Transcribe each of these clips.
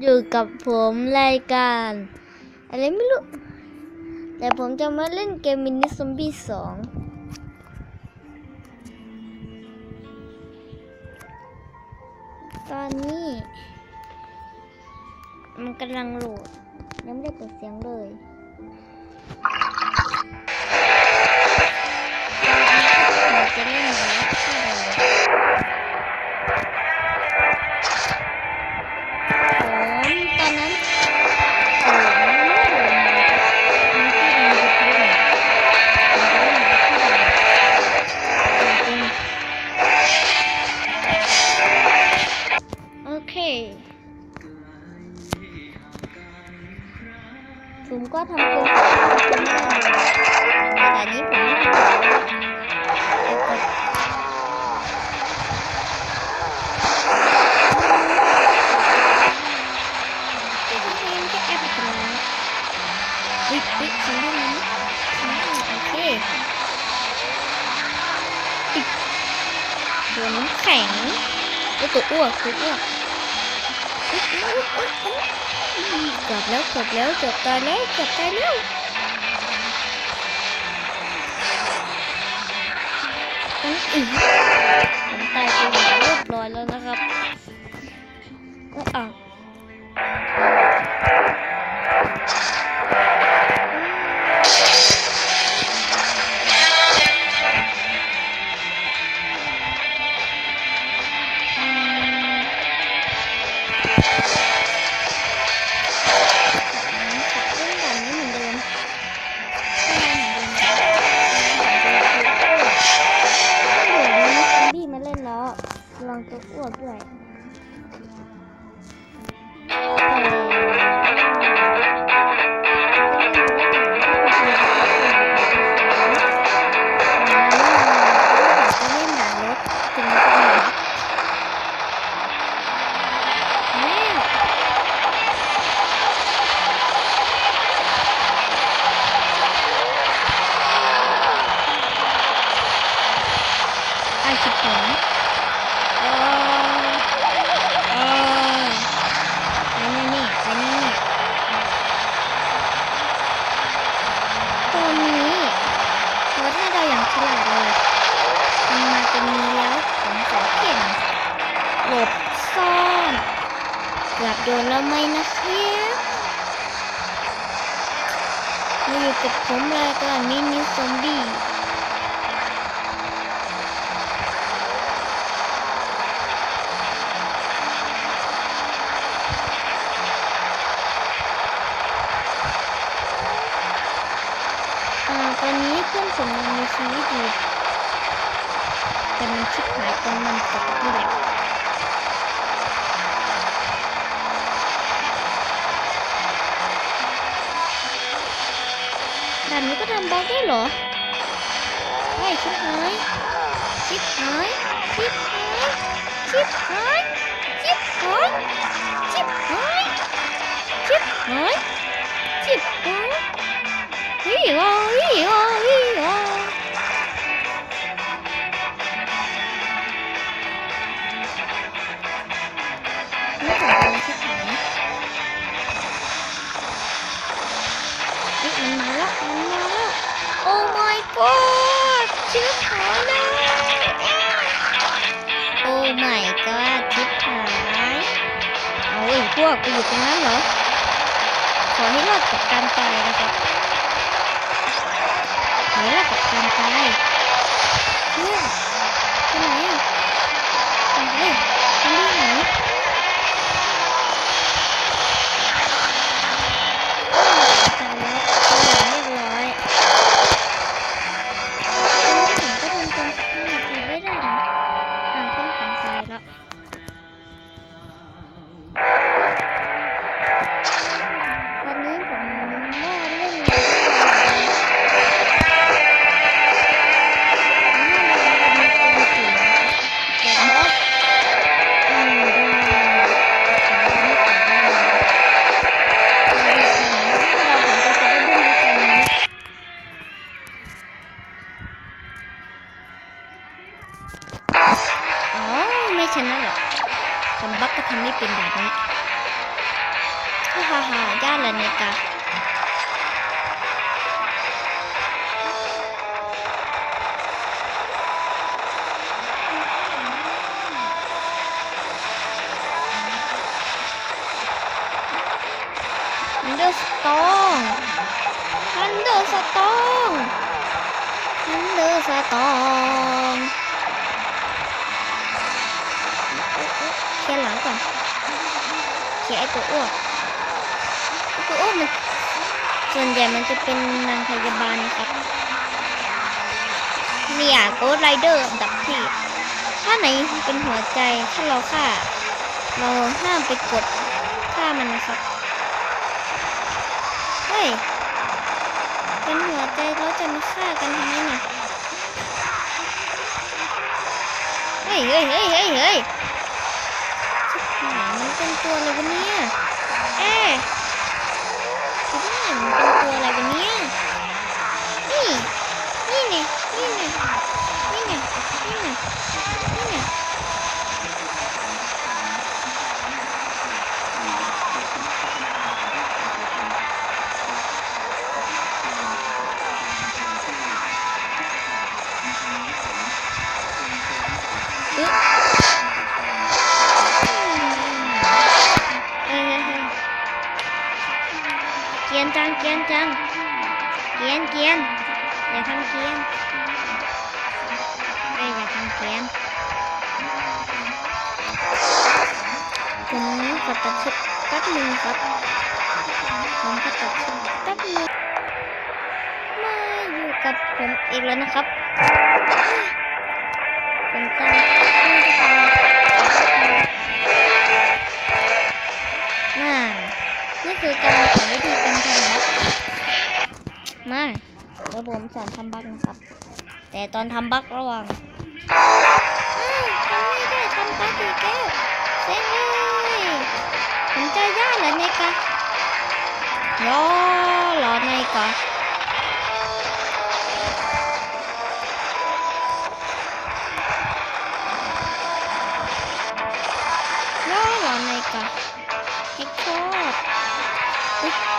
อยู่กับผมรายการ อะไรไม่รู้ แต่ผมจะมาเล่นเกมมินิซอมบี้สองตอนนี้ มันกำลังโหลดยังไม่ได้เปิดเสียงเลย ก็ทำเกินแต่นี้ผมไม่ทำวิวิถึงได้ไหมโอเคติดตัวน้ำแข็งตัวอ้วกตัวอ้วก จบแล้วจบแล้วจบตายแล้วจบตายแล้วอือผมตายไป ไอคิดผมเออเออนี่นี่นี่ตัวนี้รถให้เราอย่างฉลาดเลยมันมาตรงนี้แล้วผมขอเข็นหลบซ่อนเกือบโดนแล้วไหมนะครับมาอยู่กับผมเลยก่อนมินิซอมบี้ พื่อนสมยังมีชีวิตอยู่แต่มันชิบหายตรงมันตกที่แหละแบบนี้ก็ทำบล็อกได้เหรอใม่ชิบหายชิบหายชิบหายชิบหายชิบหายชิบหายชิบหายชิบหายเฮ้ยว่า พวกไปอยู่ตรงนั้นเหรอ ขอให้รอดจากการตายนะครับขอให้รอดจากการตายเพื่อนไปไหนอะไปไหนไปไหนแล้วเรียบร้อยผมก็ทำตรงห้านาทีไม่ได้นะอ่าเพื่อนผมตายแล้ว ตองฮันเดอร์สตองฮันเดอร์สตองเคลียร์หลังก่อนเคลียร์ไอตัวอ้วกตัวอ้วกมันส่วนใหญ่มันจะเป็นนางพยาบาลครับเนี่ยโกดไรเดอร์อันดับที่ถ้าไหนเป็นหัวใจถ้าเราฆ่า เราห้ามไปกดฆ่ามันนะครับ เฮ้ยเป็นหัวใจเราจะมาฆ่ากันทำไมเนี่ยเฮ้ยเฮ้ยเฮ้ยเฮ้ยเฮ้ยชิบหายมันเป็นตัวอะไรวะเนี่ยเอ๊ะชิบหายมันเป็นตัวอะไรวะเนี่ยนี่ นี่ไงนี่ไง เกียนจังเกียนจังเกียนเกียนอย่าทำเกียนเอ้ยอย่าทำเกียนผมขอตัดคลิปแป๊บหนึงครับผมขอตัดคลิปแป๊บหนึงมาอยู่กับผมอีกแล้วนะครับผมจะน่านี่คือการสอนวิธีการทำบัค มาเดี๋ยวผมสอนทำบัคนะครับ แต่ตอนทำบัคระวังทำไม่ได้ทำบัคอีกแล้วเซ็งเลยผมจะย่าเหรอเนกะย่อหรอเนกะย่อหรอเนกะเฮกโคตร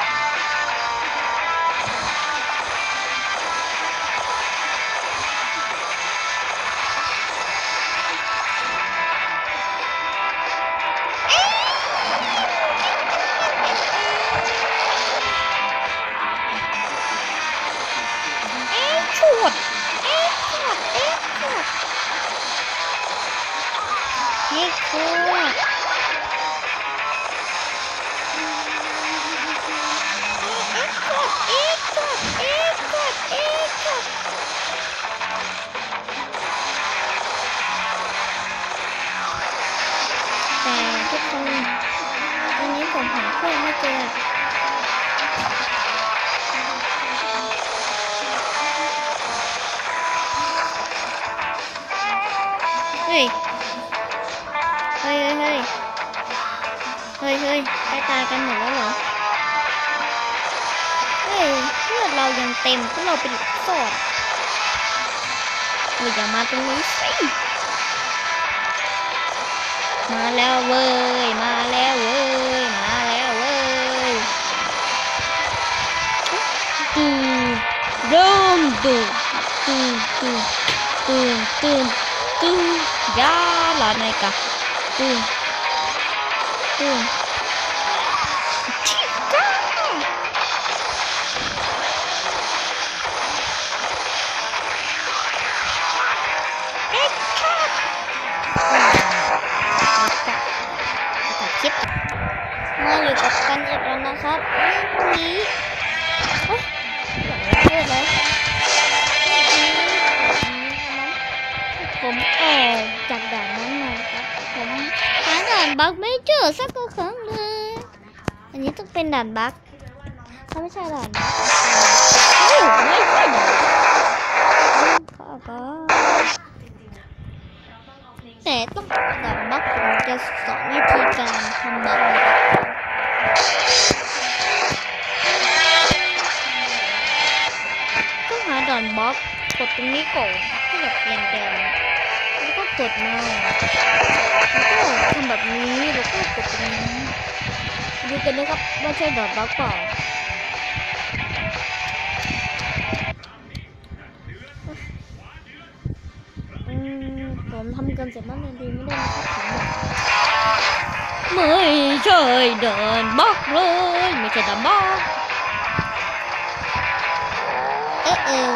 ดเอ๊ะชวดเอ๊ะชวดเฮกโคตรแต่ทุกคนตอนนี้ผมหาเครื่องไม่เจอ เฮ้ยเฮ้ย เฮ้ยเฮ้ยเฮ้ยเฮ้ยใกล้ตายกันหมดแล้วเหรอ เฮ้ยเลือดเรายังเต็มเพราะเราเป็นโสดเฮ้ยอย่ามาตรงนี้สิ มาแล้วเว้ย มาแล้วเว้ย มาแล้วเว้ยตูเริ่มดูตูตูตูตูตูยาลาไนกะตูตูชิก้าเอ็กซ์ครับตัด คลิปมาอยู่กับกันอีกแล้ว ผมออกจากด่านนั้นมาครับ ผมหาด่านบั๊กไม่เจอสักครั้งเลย อันนี้ต้องเป็นด่านบั๊กถ้าไม่ใช่ด่านบั๊ก กดมาแล้วก็ทำแบบนี้แล้วก็กดตรงนี้ดูกันนะครับว่าใช่ดอทบล็อกเปล่าอืมผมทำกันเสร็จแล้วนาทีไม่ได้นะครับผมไม่ใช่เดินบล็อกเลยไม่ใช่ดอทบล็อกเออเออ